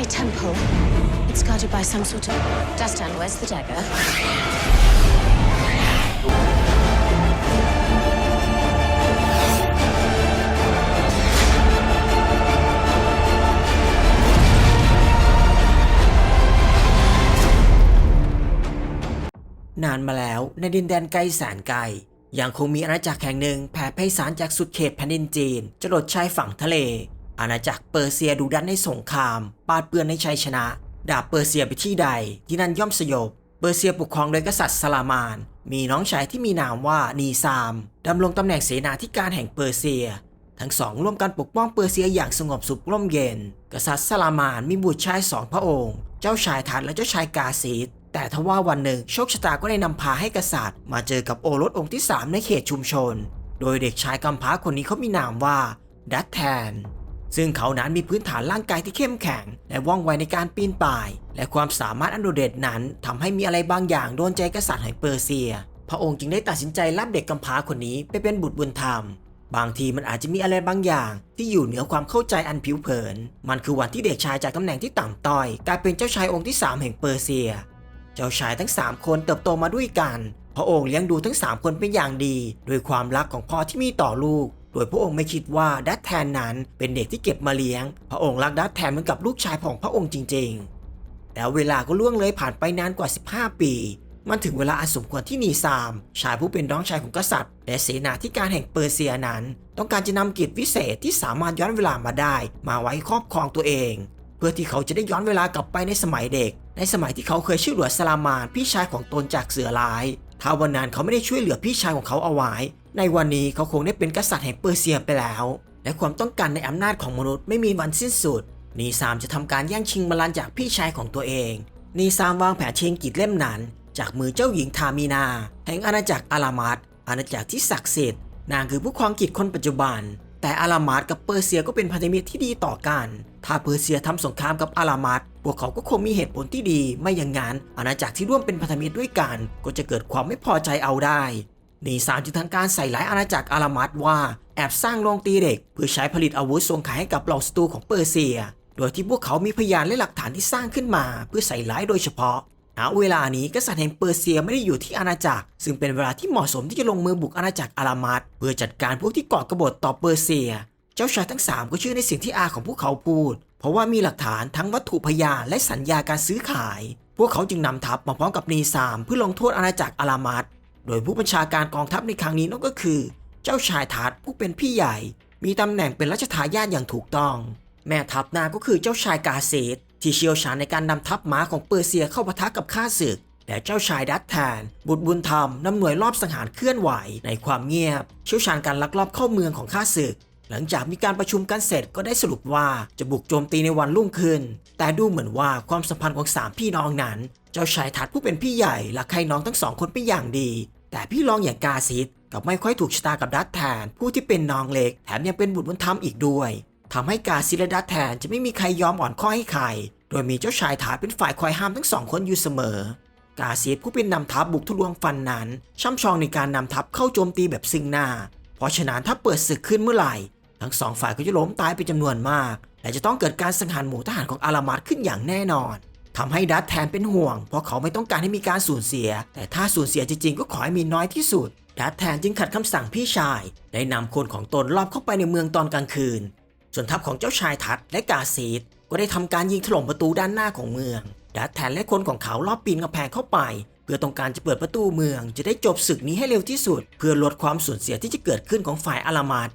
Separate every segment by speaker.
Speaker 1: my temple. It's guarded by some sort of. Dastan, where's the dagger?
Speaker 2: นานมาแล้วในดินแดนไกลแสนไกล ยังคงมีอาณาจักรแห่งหนึ่งแผ่ไพศาลจากสุดเขตแผ่นดินจีนจรดชายฝั่งทะเล อาณาจักรเปอร์เซียดุดันในสงคราม ปาดเปื้อนในชัยชนะ ดาบเปอร์เซียไปที่ใด ที่นั่นย่อมสยบ เปอร์เซียปกครองโดยกษัตริย์สลามาน มีน้องชายที่มีนามว่านีซามดำรงตำแหน่งเสนาธิการแห่งเปอร์เซีย ทั้งสองร่วมกันปกป้องเปอร์เซียอย่างสงบสุขร่มเย็น กษัตริย์สลามานมีบุตรชายสองพระองค์ เจ้าชายทัดและเจ้าชายกาซีดแต่ทว่าวันหนึ่งโชคชะตาก็ได้นำพาให้กษัตริย์ มาเจอกับโอรสองค์ที่ 3 ในเขตชุมชน โดยเด็กชายกำพร้าคนนี้เขามีนามว่าดัตแทน ซึ่งเขานั้นมีพื้นฐานร่างกายที่เข้มแข็ง และว่องไวในการปีนป่าย และความสามารถอันโดดเด่นนั้นทำให้มีอะไรบางอย่างโดนใจกษัตริย์แห่งเปอร์เซีย พระองค์จึงได้ตัดสินใจรับเด็กกำพร้าคนนี้ไปเป็นบุตรบุญธรรม บางทีมันอาจจะมีอะไรบางอย่าง ที่อยู่เหนือความเข้าใจอันผิวเผิน มันคือวันที่เด็กชายจากตำแหน่งที่ต่ำต้อยกลายเป็นเจ้าชายองค์ที่ 3 แห่งเปอร์เซีย เจ้าชายทั้ง 3 คนเติบโตมาด้วยกัน พระองค์เลี้ยงดูทั้ง 3 คนเป็นอย่างดีโดยความรักของพ่อที่มีต่อลูก โดยพระองค์ไม่คิดว่าดัตแทนนั้นเป็นเด็กที่เก็บมาเลี้ยง พระองค์รักดัตแทนเหมือนกับลูกชายของพระองค์จริง ๆ แล้วเวลาก็ล่วงเลยผ่านไปนานกว่า 15 ปี มันถึงเวลาอันสมควรที่นีซาม ชายผู้เป็นน้องชายของกษัตริย์ และเสนาธิการแห่งเปอร์เซียนั้น ต้องการจะนำกิจวิเศษที่สามารถย้อนเวลามาได้ มาไว้ครอบครองตัวเอง เพื่อที่เขาจะได้ย้อนเวลากลับไปในสมัยเด็ก ในสมัยที่เขาเคยช่วยเหลือสลามานพี่ชายของตนจากเสือร้ายถ้าวันนั้นเขาไม่ได้ช่วยเหลือพี่ชายของเขาเอาไว้ ในวันนี้เขาคงได้เป็นกษัตริย์แห่งเปอร์เซียไปแล้ว และความต้องการในอำนาจของมนุษย์ไม่มีวันสิ้นสุด นีซามจะทำการแย่งชิงบัลลังก์จากพี่ชายของตัวเอง นีซามวางแผนเชงกิจเล่มนั้น จากมือเจ้าหญิงทามีนา แห่งอาณาจักรอารามัดอาณาจักรที่ศักดิ์สิทธิ์ นางคือผู้ครองกิจคนปัจจุบัน แต่อารามัดกับเปอร์เซียก็เป็นพันธมิตรที่ดีต่อกัน ถ้าเปอร์เซียทำสงครามกับอารามัดพวกเขาก็คงมีเหตุผลที่ดี ไม่อย่างนั้นอาณาจักรที่ร่วมเป็นพันธมิตรด้วยกัน ก็จะเกิดความไม่พอใจเอาได้ นีซามจึงทำการใส่ร้ายอาณาจักรอารามัดว่า แอบสร้างโรงตีเหล็ก เพื่อใช้ผลิตอาวุธส่งขายให้กับเหล่าศัตรูของเปอร์เซีย โดยที่พวกเขามีพยานและหลักฐานที่สร้างขึ้นมา เพื่อใส่ร้ายโดยเฉพาะณเวลานี้กษัตริย์แห่งเปอร์เซียไม่ได้อยู่ที่อาณาจักร ซึ่งเป็นเวลาที่เหมาะสมที่จะลงมือบุกอาณาจักรอารามัดเพื่อจัดการพวกที่ก่อกบฏต่อเปอร์เซีย เจ้าชายทั้งสามก็เชื่อในสิ่งที่อาของพวกเขาพูด เพราะว่ามีหลักฐานทั้งวัตถุพยานและสัญญาการซื้อขาย พวกเขาจึงนำทัพมาพร้อมกับนีซามเพื่อลงโทษอาณาจักรอารามัด โดยผู้บัญชาการกองทัพในครั้งนี้นั่นก็คือ เจ้าชายทัดผู้เป็นพี่ใหญ่ มีตำแหน่งเป็นรัชทายาทอย่างถูกต้อง แม่ทัพนาก็คือเจ้าชายกาเซตที่เชี่ยวชาญในการนำทัพม้าของเปอร์เซียเข้าปะทะกับข้าศึก และเจ้าชายดัตแทน บุตรบุญธรรมนำหน่วยรอบสังหารเคลื่อนไหวในความเงียบ เชี่ยวชาญการลักลอบเข้าเมืองของข้าศึก หลังจากมีการประชุมกันเสร็จก็ได้สรุปว่าจะบุกโจมตีในวันรุ่งขึ้น แต่ดูเหมือนว่าความสัมพันธ์ของสามพี่น้องนั้น เจ้าชายทัดผู้เป็นพี่ใหญ่รักใครน้องทั้งสองคนเป็นอย่างดี แต่พี่รองอย่างกาซิดกับไม่ค่อยถูกชะตากับดัตแทน ผู้ที่เป็นน้องเล็กแถมยังเป็นบุตรบุญธรรมอีกด้วยทำให้กาซิดและดัตแทนจะไม่มีใครยอมอ่อนข้อให้ใคร โดยมีเจ้าชายทัดเป็นฝ่ายคอยห้ามทั้งสองคนอยู่เสมอ กาซิดผู้เป็นนำทัพบุกทะลวงฟันนั้น ช่ำชองในการนำทัพเข้าโจมตีแบบซึ่งหน้า เพราะฉะนั้นถ้าเปิดศึกขึ้นเมื่อไหร่ ทั้งสองฝ่ายก็จะล้มตายเป็นจำนวนมาก และจะต้องเกิดการสังหารหมู่ทหารของอารามัดขึ้นอย่างแน่นอน ทำให้ดัตแทนเป็นห่วง เพราะเขาไม่ต้องการให้มีการสูญเสีย แต่ถ้าสูญเสียจริงๆ ก็ขอให้มีน้อยที่สุดดัตแทนจึงขัดคำสั่งพี่ชาย ได้นำคนของตนลอบเข้าไปในเมืองตอนกลางคืน ส่วนทัพของเจ้าชายทัดและกาซีดก็ได้ทำการยิงถล่มประตูด้านหน้าของเมืองดัตแทนและคนของเขาลอบปีนกำแพงเข้าไป เพื่อต้องการจะเปิดประตูเมือง จะได้จบศึกนี้ให้เร็วที่สุด เพื่อลดความสูญเสียที่จะเกิดขึ้นของฝ่ายอารามัด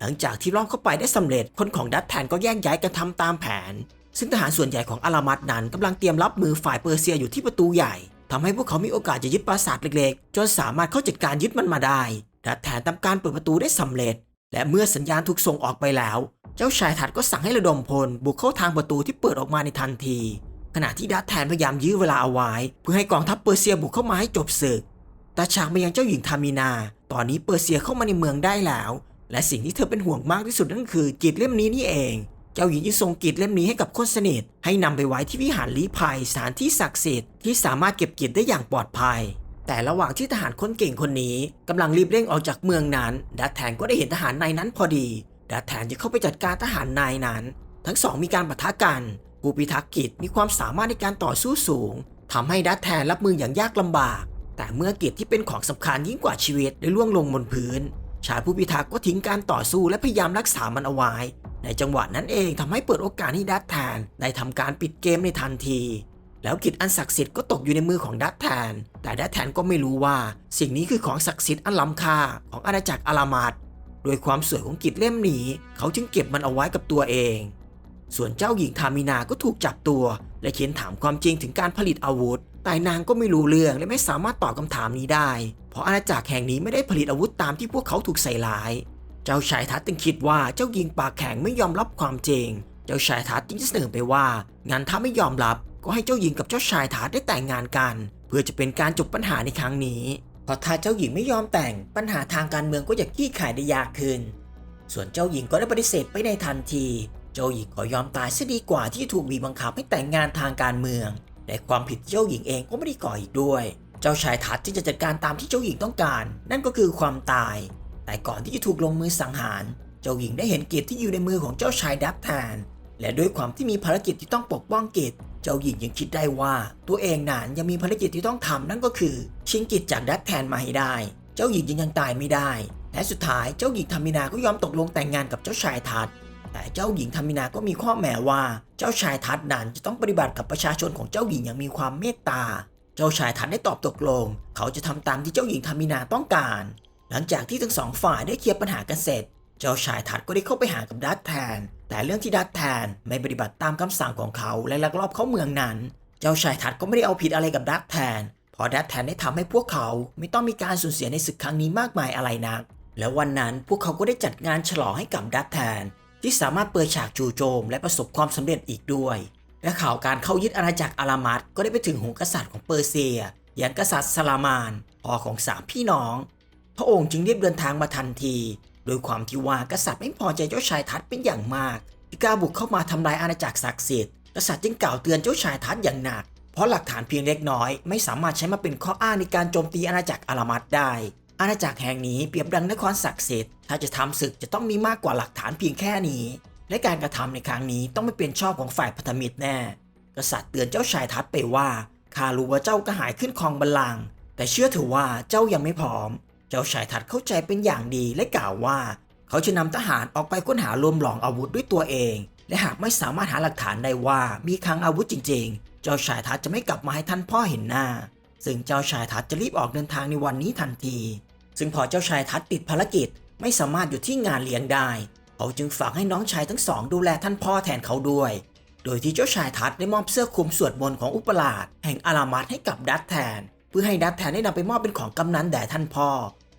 Speaker 2: หลังจากที่ล่องเข้าไปได้สำเร็จคนของดัตแทนก็แยกย้ายกันทำตามแผน ซึ่งทหารส่วนใหญ่ของอารามัดนั้นกำลังเตรียมรับมือฝ่ายเปอร์เซียอยู่ที่ประตูใหญ่ทำให้พวกเขามีโอกาสจะยึดปราสาทเล็กๆ จนสามารถเข้าจัดการยึดมันมาได้ดัตแทนทำการเปิดประตูได้สำเร็จ และเมื่อสัญญาณถูกส่งออกไปแล้ว เจ้าชายถัดก็สั่งให้ระดมพลบุกเข้าทางประตูที่เปิดออกมาในทันที ขณะที่ดัตแทนพยายามยื้อเวลาเอาไว้ เพื่อให้กองทัพเปอร์เซียบุกเข้ามาให้จบศึกแต่ฉากมายังเจ้าหญิงทามีนา ตอนนี้เปอร์เซียเข้ามาในเมืองได้แล้ว และสิ่งที่เธอเป็นห่วงมากที่สุดนั่นคือกีดเล่มนี้นี่เอง เจ้าหญิงจึงส่งกีดเล่มนี้ให้กับคนสนิทให้นำไปไว้ที่วิหารลี้ภัยสถานที่ศักดิ์สิทธิ์ที่สามารถเก็บกีดได้อย่างปลอดภัย แต่ระหว่างที่ทหารคนเก่งคนนี้กำลังรีบเร่งออกจากเมืองนั้นดัตแทนก็ได้เห็นทหารนายนั้นพอดีดัตแทนจะเข้าไปจัดการทหารนายนั้น ทั้งสองมีการปะทะกันผู้พิทักษ์กิจมีความสามารถในการต่อสู้สูงทำให้ดัตแทนรับมืออย่างยากลำบาก แต่เมื่อกิจที่เป็นของสำคัญยิ่งกว่าชีวิตได้ล่วงลงบนพื้นชายผู้พิทักษ์ก็ทิ้งการต่อสู้และพยายามรักษามันเอาไว้ ในจังหวะนั้นเองทำให้เปิดโอกาสให้ดัตแทนได้ทำการปิดเกมในทันที แล้วกิจอันศักดิ์สิทธิ์ก็ตกอยู่ในมือของดัตแทน แต่ดัตแทนก็ไม่รู้ว่า สิ่งนี้คือของศักดิ์สิทธิ์อันล้ำค่าของอาณาจักรอารามัดด้วยความสวยของกิจเล่มนี้ เขาจึงเก็บมันเอาไว้กับตัวเอง ส่วนเจ้าหญิงทามินาก็ถูกจับตัว และเขียนถามความจริงถึงการผลิตอาวุธ แต่นางก็ไม่รู้เรื่องและไม่สามารถตอบคำถามนี้ได้ เพราะอาณาจักรแห่งนี้ไม่ได้ผลิตอาวุธตามที่พวกเขาถูกใส่ร้าย เจ้าชายทัตจึงคิดว่าเจ้าหญิงปากแข็งไม่ยอมรับความจริง เจ้าชายทัตจึงเสนอไปว่างั้นถ้าไม่ยอมรับก็ให้เจ้าหญิงกับเจ้าชายทัตได้แต่งงานกัน เพื่อจะเป็นการจบปัญหาในครั้งนี้เพราะถ้าเจ้าหญิงไม่ยอมแต่งปัญหาทางการเมืองก็จะขี้ขายได้ยากขึ้น ส่วนเจ้าหญิงก็ได้ปฏิเสธไปในทันที เจ้าหญิงขอยอมตายซะดีกว่าที่ถูกบีบบังคับให้แต่งงานทางการเมืองและความผิดเจ้าหญิงเองก็ไม่ได้ก่ออีกด้วย เจ้าชายทัตจึงจะจัดการตามที่เจ้าหญิงต้องการ นั่นก็คือความตาย แต่ก่อนที่จะถูกลงมือสังหาร เจ้าหญิงได้เห็นเกิที่อยู่ในมือของเจ้าชายดับแทนและด้วยความที่มีภารกิจที่ต้องปกป้องเกิเจ้าหญิงยังคิดได้ว่า ตัวเองนั้นยังมีภารกิจที่ต้องทำนั่นก็คือ ชิงกิจจากดับแทนมาให้ได้ เจ้าหญิงยังยังตายไม่ได้ และสุดท้ายเจ้าหญิงธรรมินาก็ยอมตกลงแต่งงานกับเจ้าชายทัตแต่เจ้าหญิงธรรมินาก็มีข้อแม้ว่า เจ้าชายทัตนั้นจะต้องปฏิบัติกับประชาชนของเจ้าหญิงอย่างมีความเมตตา เจ้าชายทัตได้ตอบตกลง เขาจะทำตามที่เจ้าหญิงธรรมินาต้องการ หลังจากที่ทั้งสองฝ่ายได้เคลียร์ปัญหากันเสร็จ เจ้าชายทัตก็ได้เข้าไปหากับดัตแทน แต่เรื่องที่ดัตแทนไม่ปฏิบัติตามคำสั่งของเขาและลักลอบเข้าเมืองนั้น เจ้าชายทัตก็ไม่ได้เอาผิดอะไรกับดัตแทนเพราะดัตแทนได้ทำให้พวกเขาไม่ต้องมีการสูญเสียในศึกครั้งนี้มากมายอะไรนัก แล้ววันนั้นพวกเขาก็ได้จัดงานฉลองให้กับดัตแทน ที่สามารถเปิดฉากจู่โจม และประสบความสำเร็จอีกด้วยและข่าวการเข้ายึดอาณาจักรอารามัดก็ได้ไปถึงหูกษัตริย์ของเปอร์เซีย อย่างกษัตริย์ซาลามานพ่อของสามพี่น้อง พระองค์จึงรีบเดินทางมาทันที โดยความที่ว่ากษัตริย์ไม่พอใจเจ้าชายทัตเป็นอย่างมากที่กล้าบุกเข้ามาทำลายอาณาจักรศักดิ์สิทธิ์กษัตริย์จึงกล่าวเตือนเจ้าชายทัตอย่างหนัก เพราะหลักฐานเพียงเล็กน้อย ไม่สามารถใช้มาเป็นข้ออ้างในการโจมตีอาณาจักรอารามัดได้ อาณาจักรแห่งนี้เปรียบดังนครศักดิ์สิทธิ์ถ้าจะทำศึกจะต้องมีมากกว่าหลักฐานเพียงแค่นี้ และการกระทำในครั้งนี้ต้องไม่เป็นชอบของฝ่ายพันธมิตรแน่ กษัตริย์เตือนเจ้าชายทัตไปว่าข้ารู้ว่าเจ้ากระหายขึ้นครองบัลลังก์แต่เชื่อเถอะว่าเจ้ายังไม่พร้อม จ้าชายทัตเข้าใจเป็นอย่างดีและกล่าวว่า เขาจะนำทหารออกไปค้นหารวมหลองอาวุธด้วยตัวเอง และหากไม่สามารถหาหลักฐานได้ว่ามีคลังอาวุธจริง ๆ เจ้าชายทัตจะไม่กลับมาให้ท่านพ่อเห็นหน้า ซึ่งเจ้าชายทัตจะรีบออกเดินทางในวันนี้ทันที ซึ่งพอเจ้าชายทัตติดภารกิจไม่สามารถอยู่ที่งานเลี้ยงได้ เขาจึงฝากให้น้องชายทั้งสอง ดูแลท่านพ่อแทนเขาด้วย โดยที่เจ้าชายทัตได้มอบเสื้อคลุมสวดมนต์ของอุปราชแห่งอารามัดให้กับดัตแทน เพื่อให้ดัตแทนได้นำไปมอบเป็นของกำนันแด่ท่านพ่อ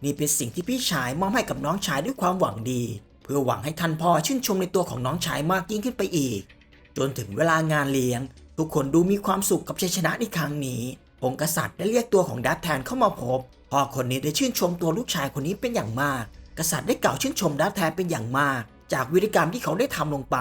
Speaker 2: นี่เป็นสิ่งที่พี่ชายมอบให้กับน้องชายด้วยความหวังดี เพื่อหวังให้ท่านพ่อชื่นชมในตัวของน้องชายมากยิ่งขึ้นไปอีก จนถึงเวลางานเลี้ยง ทุกคนดูมีความสุขกับชัยชนะในครั้งนี้องค์กษัตริย์ได้เรียกตัวของดัตแทนเข้ามาพบพ่อคนนี้ได้ชื่นชมตัวลูกชายคนนี้เป็นอย่างมาก กษัตริย์ได้กล่าวชื่นชมดัตแทนเป็นอย่างมาก จากวิธีกรรมที่เขาได้ทำลงไป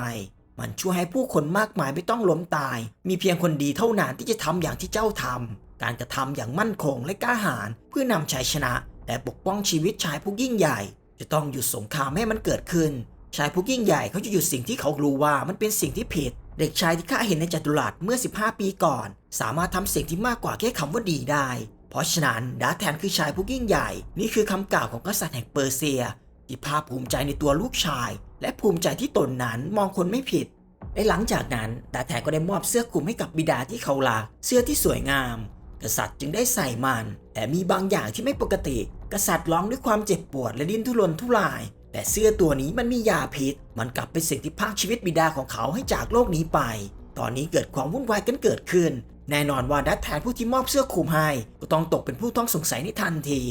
Speaker 2: มันช่วยให้ผู้คนมากมายไม่ต้องล้มตาย มีเพียงคนดีเท่านั้นที่จะทำอย่างที่เจ้าทำการกระทำอย่างมั่นคงและกล้าหาญเพื่อนำชัยชนะ และปกป้องชีวิตชายผู้ยิ่งใหญ่ จะต้องหยุดสงครามให้มันเกิดขึ้น ชายผู้ยิ่งใหญ่เขาจะหยุดสิ่งที่เขารู้ว่ามันเป็นสิ่งที่ผิด เด็กชายที่ข้าเห็นในจัตุรัสเมื่อ 15 ปีก่อน สามารถทำสิ่งที่มากกว่าแค่คำว่าดีได้ เพราะฉะนั้นดาแทนคือชายผู้ยิ่งใหญ่ นี่คือคำกล่าวของกษัตริย์แห่งเปอร์เซีย ที่ภาคภูมิใจในตัวลูกชาย และภูมิใจที่ตนนั้นมองคนไม่ผิดและหลังจากนั้นดาแทนก็ได้มอบเสื้อคลุมให้กับบิดาที่เขารักเสื้อที่สวยงาม กษัตริย์จึงได้ใส่มันแต่มีบางอย่างที่ไม่ปกติ กษัตริย์ร้องด้วยความเจ็บปวดและดิ้นทุรนทุราย แต่เสื้อตัวนี้มันมียาพิษ มันกลับเป็นสิ่งที่พรากชีวิตบิดาของเขาให้จากโลกนี้ไป ตอนนี้เกิดความวุ่นวายกันเกิดขึ้น แน่นอนว่าดัตแทนผู้ที่มอบเสื้อคลุมให้ก็ต้องตกเป็นผู้ต้องสงสัยในทันที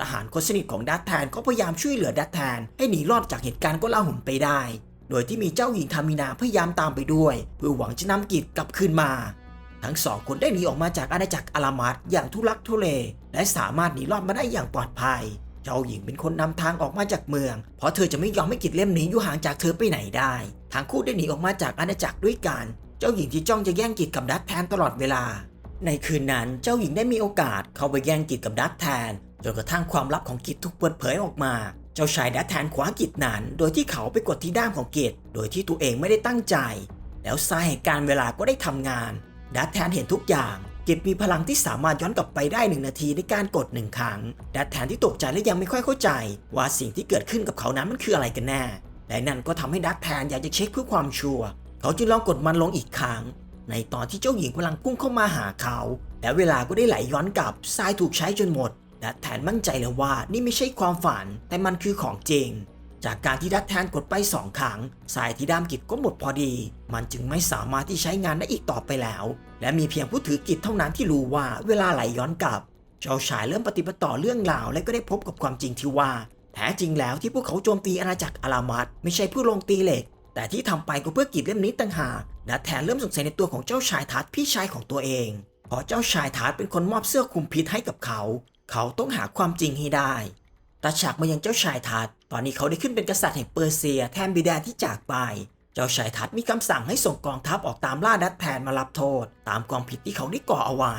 Speaker 2: ทหารคนสนิทของดัตแทนก็พยายามช่วยเหลือดัตแทนให้หนีรอดจากเหตุการณ์ก็ลาหุ่นไปได้ โดยที่มีเจ้าหญิงทามินาพยายามตามไปด้วย เพื่อหวังจะนำกิจกลับคืนมา ทั้งสองคนได้หนีออกมาจากอาณาจักรอารามัดอย่างทุลักทุเล และสามารถหนีรอดมาได้อย่างปลอดภัย เจ้าหญิงเป็นคนนำทางออกมาจากเมือง เพราะเธอจะไม่ยอมให้กิจเล่มนี้อยู่ห่างจากเธอไปไหนได้ ทั้งคู่ได้หนีออกมาจากอาณาจักรด้วยกัน เจ้าหญิงที่จ้องจะแย่งกิจกับดัตแทนตลอดเวลา ในคืนนั้นเจ้าหญิงได้มีโอกาสเข้าไปแย่งกิจกับดัตแทนจนกระทั่งความลับของกิจถูกเปิดเผยออกมา เจ้าชายดัตแทนคว้ากิจนั้น โดยที่เขาไปกดที่ด้ามของกิจโดยที่ตัวเองไม่ได้ตั้งใจ แล้วสายแห่งการเวลาก็ได้ทำงาน ดัตแทนเห็นทุกอย่างกิจมีพลังที่สามารถย้อนกลับไปได้หนึ่งนาทีในการกดหนึ่งครั้งดัตแทนที่ตกใจและยังไม่ค่อยเข้าใจ ว่าสิ่งที่เกิดขึ้นกับเขานั้นมันคืออะไรกันแน่ และนั่นก็ทำให้ดัตแทนอยากจะเช็คเพื่อความชัวร์เขาจึงลองกดมันลงอีกครั้ง ในตอนที่เจ้าหญิงกำลังพุ่งเข้ามาหาเขา และเวลาก็ได้ไหลย้อนกลับทรายถูกใช้จนหมดดัตแทนมั่นใจเลยว่านี่ไม่ใช่ความฝัน แต่มันคือของจริง จากการที่ดัตแทนกดไปสองครั้ง สายที่ด้ามกิจก็หมดพอดี มันจึงไม่สามารถที่ใช้งานได้อีกต่อไปแล้ว และมีเพียงผู้ถือกิจเท่านั้นที่รู้ว่าเวลาไหลย้อนกลับ เจ้าชายเริ่มปฏิบัติต่อเรื่องราวและก็ได้พบกับความจริงที่ว่า แท้จริงแล้วที่พวกเขาโจมตีอาณาจักรอารามัดไม่ใช่เพื่อลงตีเหล็ก แต่ที่ทำไปก็เพื่อกิจเล่มนี้ต่างหากดัตแทนเริ่มสงสัยในตัวของเจ้าชายทัดพี่ชายของตัวเองเพราะเจ้าชายทัดเป็นคนมอบเสื้อคลุมพิษให้กับเขา เขาต้องหาความจริงให้ได้ ตัดฉากมายังเจ้าชายทัดตอนนี้เขาได้ขึ้นเป็นกษัตริย์แห่งเปอร์เซียแทนบิดาที่จากไป เจ้าชายทัดมีคำสั่งให้ส่งกองทัพออกตามล่าดัตแทนมารับโทษ ตามความผิดที่เขาได้ก่อเอาไว้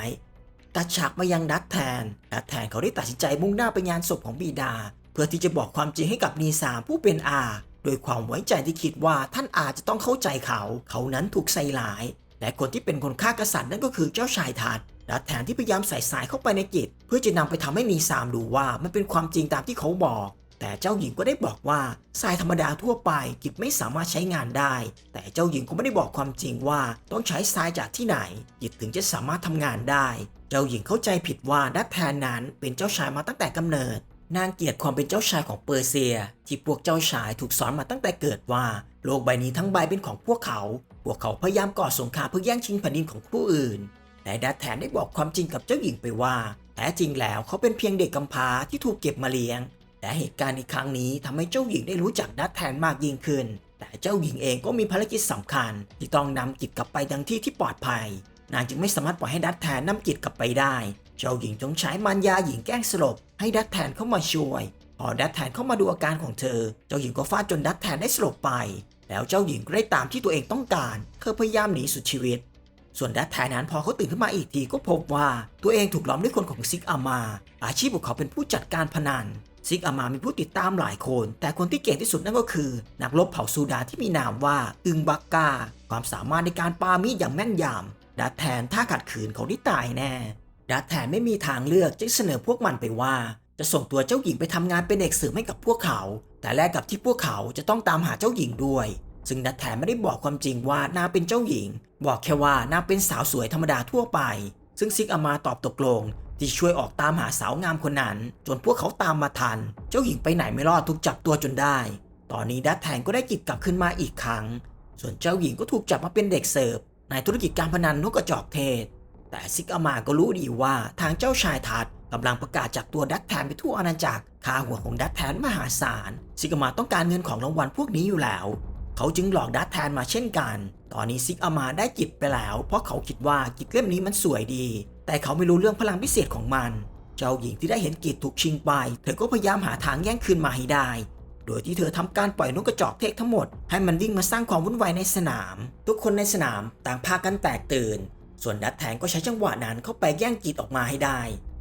Speaker 2: ตัดฉากมายังดัตแทนดัตแทนเขาได้ตัดสินใจมุ่งหน้าไปงานศพของบิดา เพื่อที่จะบอกความจริงให้กับนีสามผู้เป็นอาโดยความไว้ใจที่คิดว่าท่านอาจะต้องเข้าใจเขา เขานั้นถูกใส่ร้าย และคนที่เป็นคนฆ่ากษัตริย์นั่นก็คือเจ้าชายทัด ดัตแทนที่พยายามใส่สายเข้าไปในกิจเพื่อจะนำไปทำให้นีสามดูว่ามันเป็นความจริงตามที่เขาบอก แต่เจ้าหญิงก็ได้บอกว่าทรายธรรมดาทั่วไปกิจไม่สามารถใช้งานได้ แต่เจ้าหญิงก็ไม่ได้บอกความจริงว่าต้องใช้ทรายจากที่ไหนกิจถึงจะสามารถทำงานได้ เจ้าหญิงเข้าใจผิดว่าดัตแทนนั้นเป็นเจ้าชายมาตั้งแต่กำเนิดนางเกลียดความเป็นเจ้าชายของเปอร์เซีย ที่พวกเจ้าชายถูกสอนมาตั้งแต่เกิดว่า โลกใบนี้ทั้งใบเป็นของพวกเขา พวกเขาพยายามก่อสงครามเพื่อแย่งชิงแผ่นดินของผู้อื่น แต่ดัตแทนได้บอกความจริงกับเจ้าหญิงไปว่า แท้จริงแล้วเขาเป็นเพียงเด็กกำพร้าที่ถูกเก็บมาเลี้ยงแต่เหตุการณ์ในครั้งนี้ทำให้เจ้าหญิงได้รู้จักดัตแทนมากยิ่งขึ้น แต่เจ้าหญิงเองก็มีภารกิจสำคัญ ที่ต้องนำกิจกลับไปยังที่ที่ปลอดภัย นางจึงไม่สามารถปล่อยให้ดัตแทนนำกิจกลับไปได้ เจ้าหญิงจงใช้มารยาหญิงแกล้งสลบให้ดัตแทนเข้ามาช่วย พอดัตแทนเข้ามาดูอาการของเธอ เจ้าหญิงก็ฟาดจนดัตแทนได้สลบไป แล้วเจ้าหญิงก็ได้ตามที่ตัวเองต้องการ เธอพยายามหนีสุดชีวิต ส่วนดัตแทนนั้นพอเขาตื่นขึ้นมาอีกทีก็พบว่าตัวเองถูกล้อมด้วยคนของซิกอามา อาชีพของเขาเป็นผู้จัดการพนันซิกอามามีผู้ติดตามหลายคน แต่คนที่เก่งที่สุดนั่นก็คือ นักรบเผ่าซูดานที่มีนามว่าอึงบักกา ความสามารถในการปามีดอย่างแม่นยำดัตแทนถ้าขัดขืนเขาได้ตายแน่ดัตแทนไม่มีทางเลือกจึงเสนอพวกมันไปว่า จะส่งตัวเจ้าหญิงไปทำงานเป็นเด็กสริมให้กับพวกเขา แต่แลกกับที่พวกเขาจะต้องตามหาเจ้าหญิงด้วย ซึ่งดัตแทนไม่ได้บอกความจริงว่านางเป็นเจ้าหญิง บอกแค่ว่านางเป็นสาวสวยธรรมดาทั่วไป ซึ่งซิกอามาตอบตกลง ที่ช่วยออกตามหาสาวงามคนนั้น จนพวกเขาตามมาทัน เจ้าหญิงไปไหนไม่รอดถูกจับตัวจนได้ ตอนนี้ดัตแทนก็ได้กิจกลับขึ้นมาอีกครั้ง ส่วนเจ้าหญิงก็ถูกจับมาเป็นเด็กเสิร์ฟในธุรกิจการพนันนกกระจอกเทศ แต่ซิกอามาก็รู้ดีว่าทางเจ้าชายทัดกำลังประกาศจับตัวดัตแทนไปทั่วอาณาจักรค่าหัวของดัตแทนมหาศาล ซิกอามาต้องการเงินของรางวัลพวกนี้อยู่แล้ว เขาจึงหลอกดัตแทนมาเช่นกัน ตอนนี้ซิกอามาได้กิจไปแล้ว เพราะเขาคิดว่ากิจเล่มนี้มันสวยดี แต่เขาไม่รู้เรื่องพลังพิเศษของมัน เจ้าหญิงที่ได้เห็นกิจถูกชิงไป เธอก็พยายามหาทางแย่งคืนมาให้ได้ โดยที่เธอทำการปล่อยนกกระจอกเทศทั้งหมด ให้มันวิ่งมาสร้างความวุ่นวายในสนาม ทุกคนในสนามต่างพากันแตกตื่น ส่วนดัตแทนก็ใช้จังหวะนั้นเข้าไปแย่งกิจออกมาให้ได้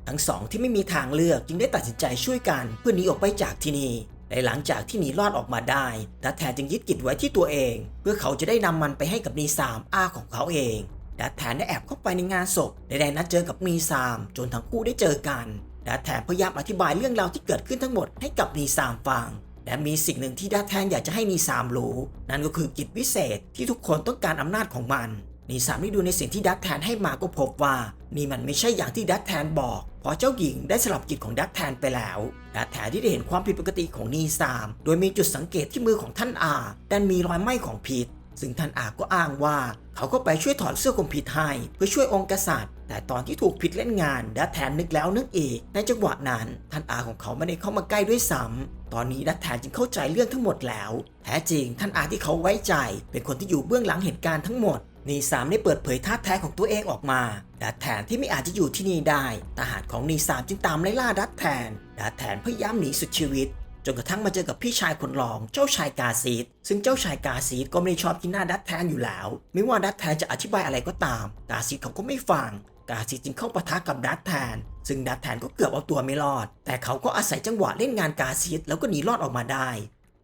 Speaker 2: ทั้งสองที่ไม่มีทางเลือกจึงได้ตัดสินใจช่วยกันเพื่อหนีออกไปจากที่นี่ และหลังจากที่หนีรอดออกมาได้ดัตแทนจึงยึดกิจไว้ที่ตัวเอง เพื่อเขาจะได้นำมันไปให้กับนีสามอาของเขาเองดัตแทนได้แอบเข้าไปในงานศพและได้นัดเจอกับนีซาม จนทั้งคู่ได้เจอกันดัตแทนพยายามอธิบายเรื่องราวที่เกิดขึ้นทั้งหมดให้กับนีซามฟังและมีสิ่งหนึ่งที่ดัตแทนอยากจะให้นีซามรู้ นั่นก็คือกิจวิเศษที่ทุกคนต้องการอำนาจของมัน นีสามได้ดูในสิ่งที่ดัตแทนให้มาก็พบว่า นี่มันไม่ใช่อย่างที่ดัตแทนบอก เพราะเจ้าหญิงได้สลับจิตของดัตแทนไปแล้วดัตแทนที่ได้เห็นความผิดปกติของนีสาม โดยมีจุดสังเกตที่มือของท่านอาดันมีรอยไหม้ของพิษซึ่งท่านอาก็อ้างว่า เขาก็ไปช่วยถอดเสื้อคลุมพิษให้เพื่อช่วยองค์กษัตริย์ แต่ตอนที่ถูกพิษเล่นงานดัตแทนนึกแล้วนึกอีก ในจังหวะนั้น ท่านอาของเขาไม่ได้เข้ามาใกล้ด้วยซ้ำตอนนี้ดัตแทนจึงเข้าใจเรื่องทั้งหมดแล้วแท้จริงท่านอาที่เขาไว้ใจ เป็นคนที่อยู่เบื้องหลังเหตุการณ์ทั้งหมด นีสามได้เปิดเผยท่าแท้ของตัวเองออกมา ดัตแทนที่ไม่อาจจะอยู่ที่นี่ได้ ทหารของนีสามจึงตามไล่ล่าดัตแทน ดัตแทนพยายามหนีสุดชีวิต จนกระทั่งมาเจอกับพี่ชายคนรอง เจ้าชายกาซีด ซึ่งเจ้าชายกาซีดก็ไม่ได้ชอบกินหน้าดัตแทนอยู่แล้ว ไม่ว่าดัตแทนจะอธิบายอะไรก็ตาม กาซีดเขาก็ไม่ฟัง กาซีดจึงเข้าปะทะกับดัตแทน ซึ่งดัตแทนก็เกือบเอาตัวไม่รอด แต่เขาก็อาศัยจังหวะเล่นงานกาซีดแล้วก็หนีรอดออกมาได้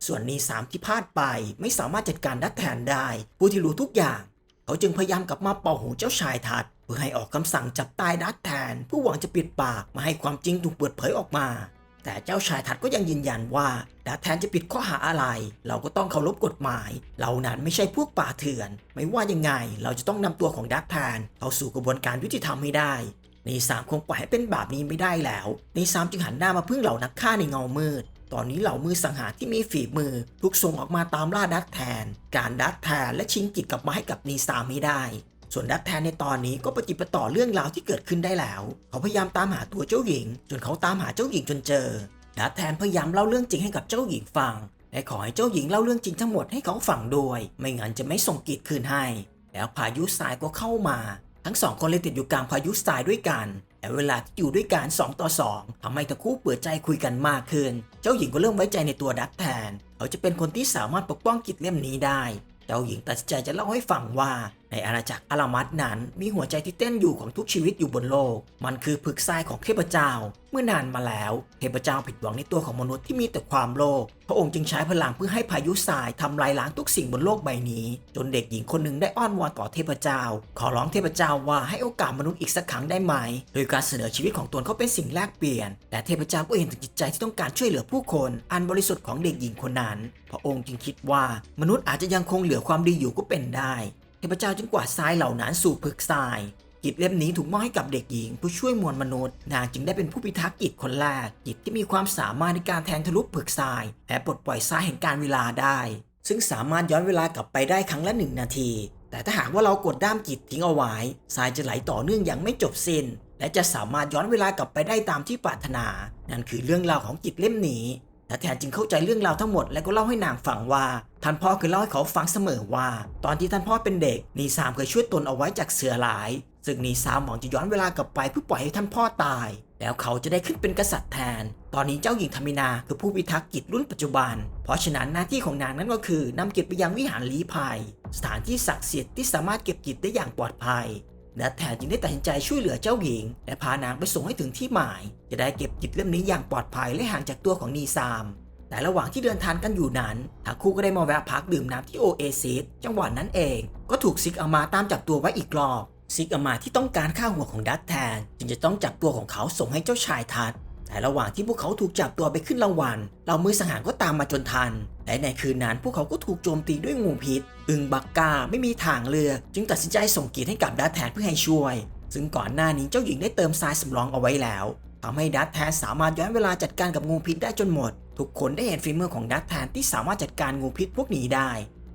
Speaker 2: ส่วนนีสามที่พลาดไปไม่สามารถจัดการดัดแทนได้ ผู้ที่รู้ทุกอย่าง เขาจึงพยายามกลับมาเป่าหูเจ้าชายทัดเพื่อให้ออกคำสั่งจับตายดัดแทนผู้หวังจะปิดปากมาให้ความจริงถูกเปิดเผยออกมา แต่เจ้าชายทัดก็ยังยืนยันว่าดัดแทนจะปิดข้อหาอะไร เราก็ต้องเคารพกฎหมาย เรานั้นไม่ใช่พวกป่าเถื่อน ไม่ว่ายังไงเราจะต้องนำตัวของดัดแทนเข้าสู่กระบวนการยุติธรรมให้ได้ในสามคงปล่อยให้เป็นแบบนี้ไม่ได้แล้วในสามจึงหันหน้ามาพึ่งเหล่านักฆ่าในเงามืด ตอนนี้เหล่ามือสังหารที่มีฝีมือทุกส่งออกมาตามล่าดักแทน การดักแทนและชิงกิจกลับมาให้กับนีสามไม่ได้ ส่วนดักแทนในตอนนี้ก็ปฏิปต่อเรื่องราวที่เกิดขึ้นได้แล้ว เขาพยายามตามหาตัวเจ้าหญิง จนเขาตามหาเจ้าหญิงจนเจอดักแทนพยายามเล่าเรื่องจริงให้กับเจ้าหญิงฟังและขอให้เจ้าหญิงเล่าเรื่องจริงทั้งหมดให้เขาฟังด้วย ไม่งั้นจะไม่ส่งกิจคืนให้ แล้วพายุทรายก็เข้ามา ทั้งสองคนเลยติดอยู่กลางพายุทรายด้วยกันแต่เวลาที่อยู่ด้วยกัน2ต่อ2ทำให้ทั้งคู่เปิดใจคุยกันมากขึ้น จ้าหญิงก็เริ่มไว้ใจในตัวดักแทน เขาจะเป็นคนที่สามารถปกป้องกิจเล่มนี้ได้ เจ้าหญิงตัดสินใจจะเล่าให้ฟังว่า ในอาณาจักรอารามัสนั้น มีหัวใจที่เต้นอยู่ของทุกชีวิตอยู่บนโลก มันคือผึกทรายของเทพเจ้า เมื่อนานมาแล้ว เทพเจ้าผิดหวังในตัวของมนุษย์ที่มีแต่ความโลภ พระองค์จึงใช้พลังเพื่อให้พายุทรายทำลายล้างทุกสิ่งบนโลกใบนี้ จนเด็กหญิงคนหนึ่งได้อ้อนวอนต่อเทพเจ้า ขอร้องเทพเจ้าว่าให้โอกาสมนุษย์อีกสักครั้งได้ไหม โดยการเสนอชีวิตของตนเขาเป็นสิ่งแลกเปลี่ยน แต่เทพเจ้าก็เห็นถึงจิตใจที่ต้องการช่วยเหลือผู้คน อันบริสุทธิ์ของเด็กหญิงคนนั้น พระองค์จึงคิดว่ามนุษย์อาจจะยังคงเหลือความดีอยู่ก็เป็นได้ เทพเจ้าจึงกวาดทรายเหล่านั้นสู่ผึกทราย กิจเล่มนี้ถูกมอบให้กับเด็กหญิง ผู้ช่วยมวลมนุษย์ นางจึงได้เป็นผู้พิทักษ์กิจคนแรก กิจที่มีความสามารถในการแทงทะลุผึกทราย และปลดปล่อยทรายแห่งการเวลาได้ ซึ่งสามารถย้อนเวลากลับไปได้ครั้งละหนึ่งนาที แต่ถ้าหากว่าเรากดด้ามกิจทิ้งเอาไว้ทรายจะไหลต่อเนื่องอย่างไม่จบสิ้นและจะสามารถย้อนเวลากลับไปได้ตามที่ปรารถนา นั่นคือเรื่องราวของกิจเล่มนี้ และแทนจึงเข้าใจเรื่องราวทั้งหมดและก็เล่าให้นางฟังว่า ท่านพ่อเคยเล่าให้เขาฟังเสมอว่า ตอนที่ท่านพ่อเป็นเด็กนีสามเคยช่วยตนเอาไว้จากเสือหลาย ซึ่งนีสามหวังจะย้อนเวลากลับไปเพื่อปล่อยให้ท่านพ่อตาย แล้วเขาจะได้ขึ้นเป็นกษัตริย์แทน ตอนนี้เจ้าหญิงธรรมินาคือผู้พิทักษ์กิจรุ่นปัจจุบัน เพราะฉะนั้นหน้าที่ของนางนั้นก็คือนำกิจไปยังวิหารลี้ภัย สถานที่ศักดิ์สิทธิ์ที่สามารถเก็บกิจได้อย่างปลอดภัย และแทนจึงได้ตัดสินใจช่วยเหลือเจ้าหญิง และพานางไปส่งให้ถึงที่หมาย จะได้เก็บจิตเล่มนี้อย่างปลอดภัยและห่างจากตัวของนีซาม แต่ระหว่างที่เดินทางกันอยู่นั้นทั้งคู่ก็ได้มาแวะพักดื่มน้ำที่โอเอซิสจังหวะนั้นเอง ก็ถูกซิกอามาตามจับตัวไว้อีกรอบซิกอามาที่ต้องการฆ่าหัวของดัตแทน จึงจะต้องจับตัวของเขาส่งให้เจ้าชายทัด แต่ระหว่างที่พวกเขาถูกจับตัวไปขึ้นรางวัลเหล่ามือสังหารก็ตามมาจนทัน และในคืนนั้นพวกเขาก็ถูกโจมตีด้วยงูพิษ อึงบักกาไม่มีทางเลือกจึงตัดสินใจส่งกีดให้กับดัตแทนเพื่อให้ช่วย ซึ่งก่อนหน้านี้เจ้าหญิงได้เติมทรายสำรองเอาไว้แล้วทำให้ดัตแทนสามารถย้อนเวลาจัดการกับงูพิษได้จนหมด ทุกคนได้เห็นฝีมือของดัตแทนที่สามารถจัดการงูพิษพวกนี้ได้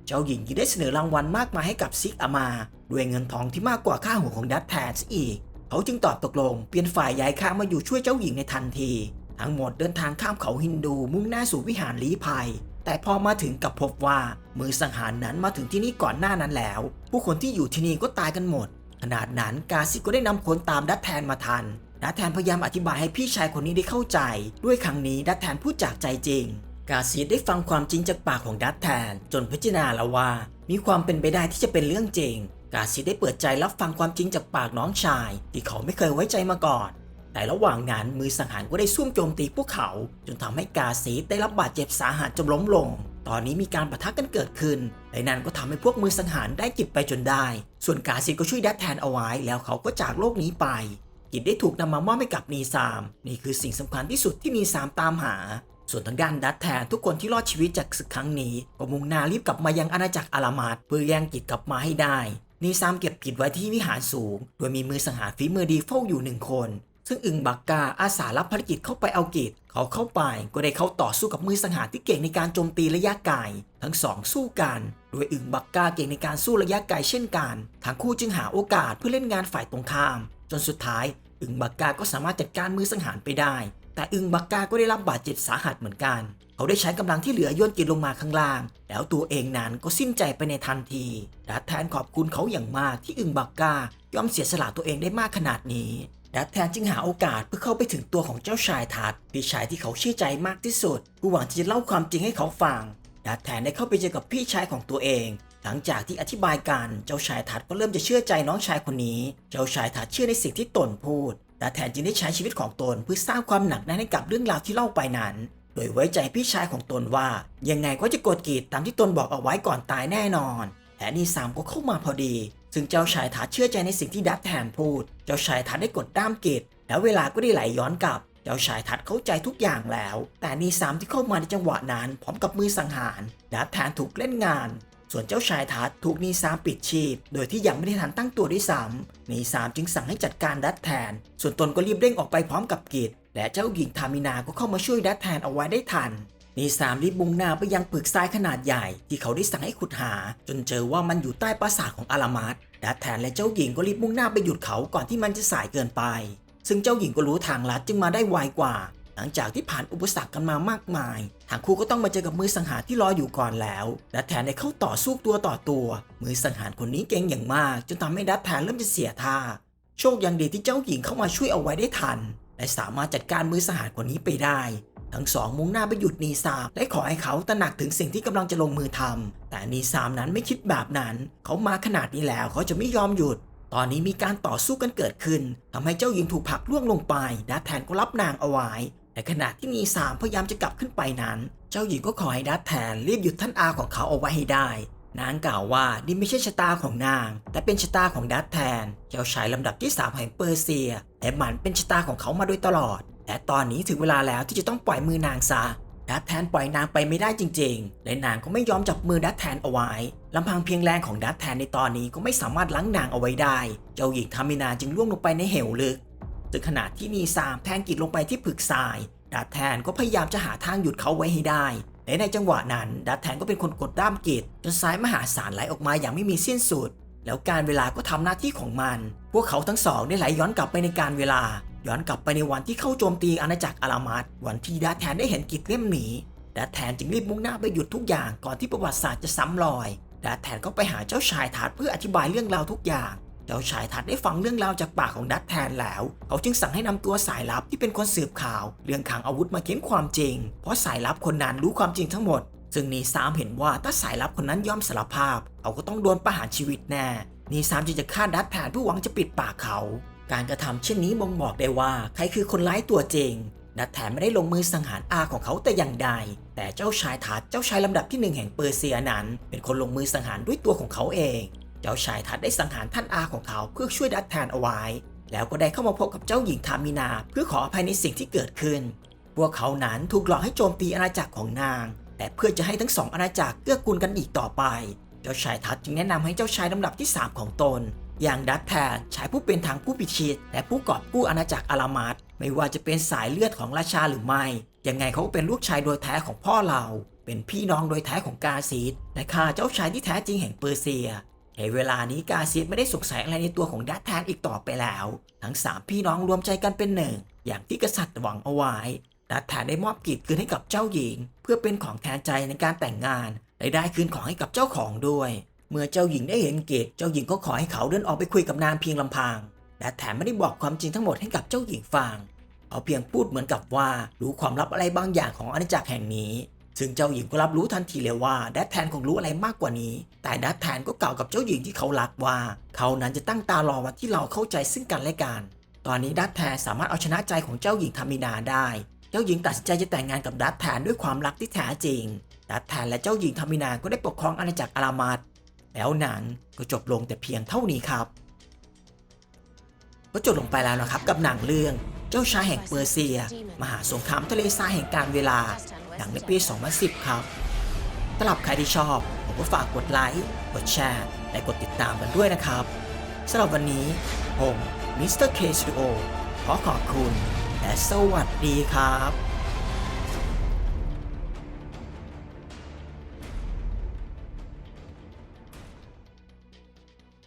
Speaker 2: เจ้าหญิงยังได้เสนอรางวัลมากมายให้กับซิกอามา ด้วยเงินทองที่มากกว่าค่าหัวของดัตแทนซะอีก เขาจึงตอบตกลง เปลี่ยนฝ่ายย้ายข้ามาอยู่ช่วยเจ้าหญิงในทันที ทั้งหมดเดินทางข้ามเขาฮินดูมุ่งหน้าสู่วิหารลี้ภัย แต่พอมาถึงกับพบว่า มือสังหารนั้นมาถึงที่นี่ก่อนหน้านั้นแล้ว ผู้คนที่อยู่ที่นี่ก็ตายกันหมด ขนาดนั้นกาซิก็ได้นำคนตามดัตแทนมาทันดัตแทนพยายามอธิบายให้พี่ชายคนนี้ได้เข้าใจ ด้วยครั้งนี้ดัตแทนพูดจากใจจริงกาซิได้ฟังความจริงจากปากของดัตแทน จนพิจารณาแล้วว่า มีความเป็นไปได้ที่จะเป็นเรื่องจริง กาซิได้เปิดใจรับฟังความจริงจากปากน้องชาย ที่เขาไม่เคยไว้ใจมาก่อน แต่ระหว่างนั้นมือสังหารก็ได้ซุ่มโจมตีพวกเขา จนทำให้กาซีได้รับบาดเจ็บสาหัสจนล้มลง ตอนนี้มีการปะทะกันเกิดขึ้นและนั่นก็ทำให้พวกมือสังหารได้กิจไปจนได้ ส่วนกาซีก็ช่วยดัดแทนเอาไว้ แล้วเขาก็จากโลกนี้ไป กิจได้ถูกนำมามอบให้กับนีซาม นี่คือสิ่งสำคัญที่สุดที่นีซามตามหาส่วนทางด้านดัตแทนทุกคนที่รอดชีวิตจากศึกครั้งนี้ก็มุ่งหน้ารีบกลับมายังอาณาจักรอารามาดเพื่อแย่งกิจกลับมาให้ได้ นีซามเก็บกิจไว้ที่วิหารสูง โดยมีมือสังหารฝีมือดีเฝ้าอยู่หนึ่งคน ซึ่งอึงบักกาอาสารับภารกิจเข้าไปเอากิจเขาเข้าไปก็ได้เข้าต่อสู้กับมือสังหารที่เก่งในการโจมตีระยะไกลทั้งสองสู้กัน โดยอึงบักกาเก่งในการสู้ระยะไกลเช่นกันทั้งคู่จึงหาโอกาสเพื่อเล่นงานฝ่ายตรงข้าม จนสุดท้าย อึงบักกาก็สามารถจัดการมือสังหารไปได้ แต่อึงบักกาก็ได้รับบาดเจ็บสาหัสเหมือนกัน เขาได้ใช้กำลังที่เหลือโยนกิจลงมาข้างล่าง แล้วตัวเองนั้นก็สิ้นใจไปในทันทีดัตแทนขอบคุณเขาอย่างมากที่อึงบักกายอมเสียสละตัวเองได้มากขนาดนี้ดัตแทนจึงหาโอกาสเพื่อเข้าไปถึงตัวของเจ้าชายทัดพี่ชายที่เขาเชื่อใจมากที่สุดผู้หวังที่จะเล่าความจริงให้เขาฟังดัตแทนได้เข้าไปเจอกับพี่ชายของตัวเอง หลังจากที่อธิบายกันเจ้าชายทัดก็เริ่มจะเชื่อใจน้องชายคนนี้ เจ้าชายทัดเชื่อในสิ่งที่ตนพูดดัตแทนจึงได้ใช้ชีวิตของตนเพื่อสร้างความหนักแน่นให้กับเรื่องราวที่เล่าไปนั้น โดยไว้ใจพี่ชายของตนว่า ยังไงก็จะกดกีดตามที่ตนบอกเอาไว้ก่อนตายแน่นอนและนีสามก็เข้ามาพอดี ซึ่งเจ้าชายทัดเชื่อใจในสิ่งที่ดัตแทนพูด เจ้าชายทัดได้กดด้ามกีดแล้วเวลาก็ได้ไหลย้อนกลับ เจ้าชายทัดเข้าใจทุกอย่างแล้ว แต่นีสามที่เข้ามาในจังหวะนั้น พร้อมกับมือสังหารดัตแทนถูกเล่นงานส่วนเจ้าชายทัดถูกนีสามปิดชีพ โดยที่ยังไม่ได้ทันตั้งตัวด้วยซ้ำนีสามจึงสั่งให้จัดการดัตแทน ส่วนตนก็รีบเร่งออกไปพร้อมกับกิจ และเจ้าหญิงทามินาก็เข้ามาช่วยดัตแทนเอาไว้ได้ทันนีสามรีบมุ่งหน้าไปยังปึกทรายขนาดใหญ่ที่เขาได้สั่งให้ขุดหา จนเจอว่ามันอยู่ใต้ปราสาทของอารามัสดัตแทนและเจ้าหญิงก็รีบมุ่งหน้าไปหยุดเขาก่อนที่มันจะสายเกินไป ซึ่งเจ้าหญิงก็รู้ทางลัดจึงมาได้ไวกว่า หลังจากที่ผ่านอุปสรรคกันมามากมายทางคู่ก็ต้องมาเจอกับมือสังหารที่รออยู่ก่อนแล้วดัตแทนได้เข้าต่อสู้ตัวต่อตัว มือสังหารคนนี้เก่งอย่างมากจนทำให้ดัตแทนเริ่มจะเสียท่าโชคยังดีที่เจ้าหญิงเข้ามาช่วยเอาไว้ได้ทัน และสามารถจัดการมือสังหารคนนี้ไปได้ ทั้งสองมุ่งหน้าไปหยุดนีซามและขอให้เขาตระหนักถึงสิ่งที่กำลังจะลงมือทำแต่นีซามนั้นไม่คิดแบบนั้น เขามาขนาดนี้แล้วเขาจะไม่ยอมหยุด ตอนนี้มีการต่อสู้กันเกิดขึ้นทำให้เจ้าหญิงถูกผลักล่วงลงไปดัตแทนก็รับนางเอาไว้ในขณะที่นีซามพยายามจะกลับขึ้นไปนั้น เจ้าหญิงก็ขอให้ดัตแทนรีบหยุดท่านอาของเขาเอาไว้ให้ได้ นางกล่าวว่านี่ไม่ใช่ชะตาของนาง แต่เป็นชะตาของดัตแทน เจ้าชายลำดับที่สามแห่งเปอร์เซียและมันเป็นชะตาของเขามาโดยตลอด และตอนนี้ถึงเวลาแล้วที่จะต้องปล่อยมือนางซะดัตแทนปล่อยนางไปไม่ได้จริง ๆ และนางก็ไม่ยอมจับมือดัตแทนเอาไว้ลำพังเพียงแรงของดัตแทนในตอนนี้ก็ไม่สามารถล้างนางเอาไว้ได้ เจ้าหญิงทามินาจึงล่วงลงไปในเหวลึกซึ่งขณะที่นีซามแทงกิดลงไปที่ผึกทรายดัตแทนก็พยายามจะหาทางหยุดเขาไว้ให้ได้ และในจังหวะนั้นดัตแทนก็เป็นคนกดด้ามกิดจนสายมหาศาลไหลออกมาอย่างไม่มีสิ้นสุด แล้วการเวลาก็ทำหน้าที่ของมัน พวกเขาทั้งสองได้ไหลย้อนกลับไปในการเวลา ย้อนกลับไปในวันที่เข้าโจมตีอาณาจักรอารามัสวันที่ดัตแทนได้เห็นกิจเล่มหนีดัตแทนจึงรีบมุ่งหน้าไปหยุดทุกอย่างก่อนที่ประวัติศาสตร์จะซ้ำรอยดัตแทนก็ไปหาเจ้าชายทัดเพื่ออธิบายเรื่องราวทุกอย่าง เจ้าชายทัดได้ฟังเรื่องราวจากปากของดัตแทนแล้ว เขาจึงสั่งให้นำตัวสายลับที่เป็นคนสืบข่าว เรื่องขังอาวุธมาเค้นความจริง เพราะสายลับคนนั้นรู้ความจริงทั้งหมด ซึ่งนีซามเห็นว่าถ้าสายลับคนนั้นยอมสารภาพ เขาก็ต้องโดนประหารชีวิตแน่ นีซามจึงจะฆ่าดัตแทนเพื่อหวังจะปิดปากเขา การกระทำเช่นนี้บ่งบอกได้ว่าใครคือคนร้ายตัวจริงดัตแทนไม่ได้ลงมือสังหารอาของเขาแต่อย่างใด แต่เจ้าชายทัดเจ้าชายลำดับที่หนึ่งแห่งเปอร์เซียนั้น เป็นคนลงมือสังหารด้วยตัวของเขาเอง เจ้าชายทัดได้สังหารท่านอาของเขาเพื่อช่วยดัตแทนเอาไว้ แล้วก็ได้เข้ามาพบกับเจ้าหญิงทามินา เพื่อขออภัยในสิ่งที่เกิดขึ้น พวกเขานั้นถูกหลอกให้โจมตีอาณาจักรของนาง แต่เพื่อจะให้ทั้งสองอาณาจักรเกื้อกูลกันอีกต่อไป เจ้าชายทัดจึงแนะนำให้เจ้าชายลำดับที่ 3 ของตน อย่างดัตแทนชายผู้เป็นทางผู้พิชิต และผู้กอบกู้อาณาจักรอารามัสไม่ว่าจะเป็นสายเลือดของราชาหรือไม่ ยังไงเขาก็เป็นลูกชายโดยแท้ของพ่อเราเป็นพี่น้องโดยแท้ของกาซีดและข้าเจ้าชายที่แท้จริงแห่งเปอร์เซีย ในเวลานี้กาซีดไม่ได้สงสัยอะไรในตัวของดัตแทนอีกต่อไปแล้ว ทั้งสามพี่น้องรวมใจกันเป็นหนึ่ง อย่างที่กษัตริย์หวังเอาไว้ดัตแทนได้มอบกีดคืนให้กับเจ้าหญิง เพื่อเป็นของแทนใจในการแต่งงานและได้คืนของให้กับเจ้าของด้วย เมื่อเจ้าหญิงได้เห็นกีดเจ้าหญิงก็ขอให้เขาเดินออกไปคุยกับนางเพียงลำพังดัตแทนไม่ได้บอกความจริงทั้งหมดให้กับเจ้าหญิงฟังเขาเพียงพูดเหมือนกับว่ารู้ความลับอะไรบางอย่างของอาณาจักรแห่งนี้ ซึ่งเจ้าหญิงก็รับรู้ทันทีเลยว่าดัตแทนคงรู้อะไรมากกว่านี้ แต่ดัตแทนก็กล่าวกับเจ้าหญิงที่เขารักว่า เขานั้นจะตั้งตารอวันที่เราเข้าใจซึ่งกันและกัน ตอนนี้ดัตแทนสามารถเอาชนะใจของเจ้าหญิงทามินาได้ เจ้าหญิงตัดสินใจจะแต่งงานกับดัตแทนด้วยความรักที่แท้จริง ดัตแทนและเจ้าหญิงทามินาก็ได้ปกครองอาณาจักรอารามัสแล้วหนังก็จบลงแต่เพียงเท่านี้ครับ ก็จบลงไปแล้วนะครับกับหนังเรื่อง เจ้าชายแห่งเปอร์เซีย มหาสงครามทะเลทรายแห่งการเวลา หนังในปี 2010 ครับสำหรับใครที่ชอบ ผมก็ฝากกดไลค์ กดแชร์ และกดติดตามกันด้วยนะครับสำหรับวันนี้ผมมิสเตอร์เคสตูดิโอขอขอบคุณ และสวัสดีครับ